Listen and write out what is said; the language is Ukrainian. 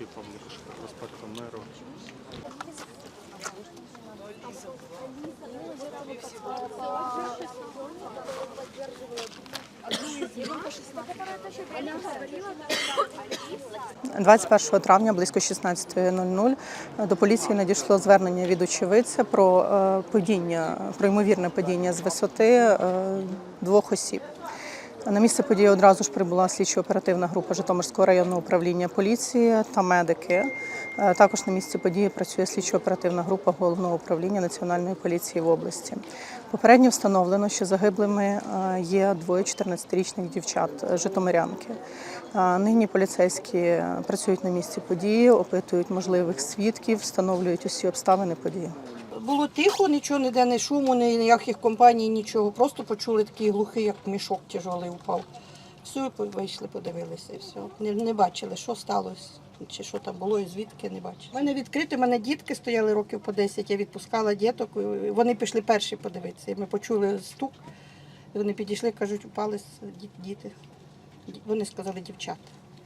який Павлік, проспекту Миру. – 21 травня близько 16.00 до поліції надійшло звернення від очевидця про е, падіння, про ймовірне падіння з висоти е, двох осіб. На місце події одразу ж прибула слідчо-оперативна група Житомирського районного управління поліції та медики. Е, Також на місці події працює слідчо-оперативна група головного управління Національної поліції в області. Попередньо встановлено, що загиблими е, є двоє 14-річних дівчат е, житомирянки. Нині поліцейські працюють на місці події, опитують можливих свідків, встановлюють усі обставини події. Було тихо, нічого ніде не шуму, ніяких компаній, нічого. Просто почули такий глухий, як мішок тяжелий упав. Все, вийшли, подивилися і все. Не, не бачили, що сталося, чи що там було, і звідки не бачили. У мене відкрите, у мене дітки стояли років по 10, я відпускала діток, вони пішли перші подивитися. І ми почули стук, вони підійшли, кажуть, упали діти. Вони сказали дівчата.